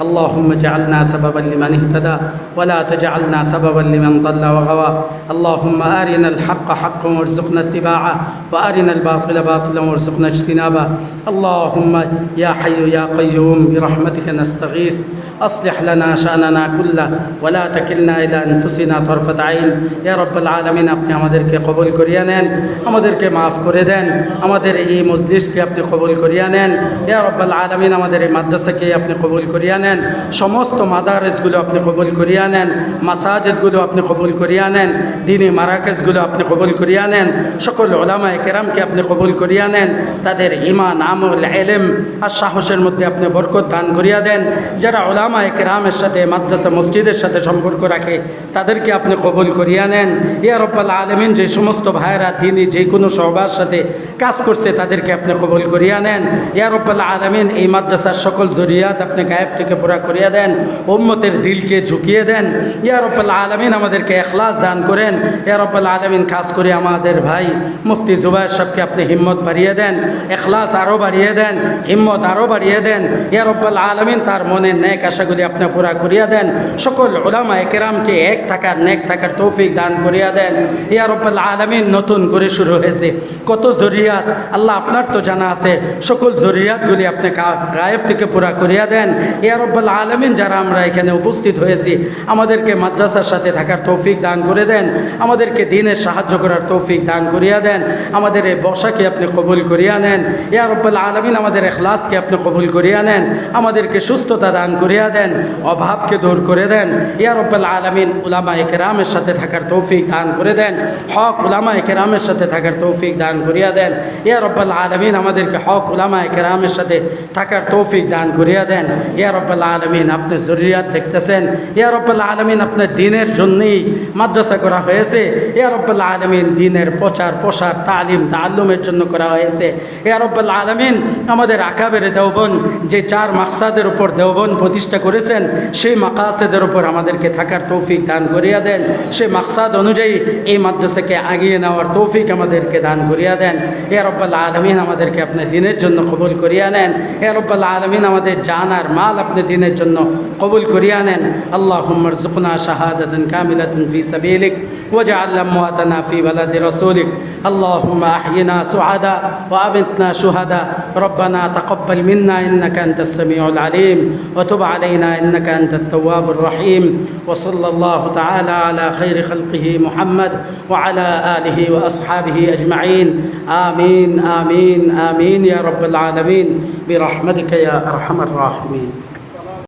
اللهم اجعلنا سببا لمن اهتدى ولا تجعلنا سببا لمن ضل وغوى اللهم أرنا الحق حقا وارزقنا اتباعه وأرنا الباطل باطلا وارزقنا اجتنابه اللهم يا حي يا قيوم برحمتك نستغيث أصلح لنا شأننا كله ولا تكلنا إلى أنفسنا طرفة عين يا رب العالمين আপনি আমাদেরকে কবুল করিয়া নেন আমাদেরকে মাফ করে দেন আমাদের এই মজলিসকে আপনি কবুল করিয়া নেন ইয়া রব্বাল আলমিন আমাদের এই মাদ্রাসাকে আপনি কবুল করিয়া নেন, সমস্ত মাদারেসগুলো আপনি কবুল করিয়া নেন, মাসাজেদগুলো আপনি কবুল করিয়া নেন, দিনী মারাকেজগুলো আপনি কবুল করিয়া নেন, সকল ওলামা কেরামকে আপনি কবুল করিয়া নেন, তাদের ইমান আমল এলেম আর সাহসের মধ্যে আপনি বরকত দান করিয়া দেন। যারা ওলামা কেরামের সাথে মাদ্রাসা, মসজিদের সাথে সম্পর্ক রাখে, তাদেরকে আপনি কবুল করিয়া নেন। ইয়া রব্বাল আলমিন, যে সমস্ত ভাইয়েরা দিনই যে কোনো সবার সাথে কাজ করছে, তাদেরকে আপনি কবুল করিয়া নেন। ইয়া রব্বাল আলমিন, এই মাদ্রাসার সকল জরিয়াত আপনি গায়েব থেকে পুরা করিয়া দেন, উম্মতের দিলকে ঝুঁকিয়ে দেন। ইয়া আলমিন আমাদেরকে এখলাস দান করেন। ইয়া আলমিন খাস করে আমাদের ভাই মুফতি জুবাইর সাহেবকে আপনি হিম্মত বাড়িয়ে দেন, এখলাস আরও বাড়িয়ে দেন, হিম্মত আরও বাড়িয়ে দেন। ইয়া আলমিন তার মনের ন্যাক আশাগুলি আপনি পুরা করিয়া দেন। সকল ওলামা একরামকে এক থাকার নেক থাকার তৌফিক দান করিয়া দেন। ইয়া আলমিন নতুন করে শুরু হয়েছে। কত জরিয়াত, আল্লাহ আপনার তো জানা আছে, সকল জরিয়াতগুলি আপনি গায়েব থেকে পুরা করিয়া দেন। ইয়া রব্বাল আলমিন, যারা আমরা এখানে উপস্থিত হয়েছি, আমাদেরকে মাদ্রাসার সাথে থাকার তৌফিক দান করে দেন, আমাদেরকে দিনের সাহায্য করার তৌফিক দান করিয়া দেন, আমাদের এই বসাকে আপনি কবুল করিয়া নেন, ইয়া রব্বাল আলমিন, আমাদের এখলাসকে আপনি কবুল করিয়া নেন, আমাদেরকে সুস্থতা দান করিয়া দেন, অভাবকে দূর করে দেন, ইয়া রব্বাল আলমিন উলামা একরামের সাথে থাকার তৌফিক দান করে দেন, হক উলামা একরামের সাথে থাকার তৌফিক দান করিয়া দেন, ইয়া রব্বাল আলমিন, আমাদেরকে হক উলামা একরামের সাথে থাকার তৌফিক দান করিয়া দেন, ইয়া রব্বাল আলমিন আপনি জরুরিয়াত দেখতেছেন, ইয়া রব্বাল আলমিন আপনার দিনের জন্যই মাদ্রাসা করা হয়েছে, ইয়া রব্বাল আলমিন দিনের প্রচার প্রসার তালিম তাল্লুমের জন্য করা হয়েছে, ইয়া রব্বাল আলমিন আমাদের আকাবের দেওবন, যে চার মাকসাদের উপর দেওবন প্রতিষ্ঠা করেছেন, সেই মাকাসেদের উপর আমাদেরকে থাকার তৌফিক দান করিয়া দেন, সেই মাকসাদ অনুযায়ী এই মাদ্রাসাকে আগিয়ে নেওয়ার তৌফিক আমাদেরকে দান করিয়া দেন এ রব্বাল আলমিন আমাদেরকে আপনার দিনের জন্য কবুল করিয়া নেন এ রব্বাল আলমিন আমাদের জানার মাল আপনি দিনের জন্য কবুল করিয়া নেন আল্লাহ ارزقنا شهادة كاملة في سبيلك واجعل أمواتنا في بلد رسولك اللهم أحينا سعداء وأمتنا شهداء ربنا تقبل منا إنك أنت السميع العليم وتب علينا إنك أنت التواب الرحيم وصلى الله تعالى على خير خلقه محمد وعلى آله وأصحابه أجمعين آمين آمين آمين يا رب العالمين برحمتك يا أرحم الراحمين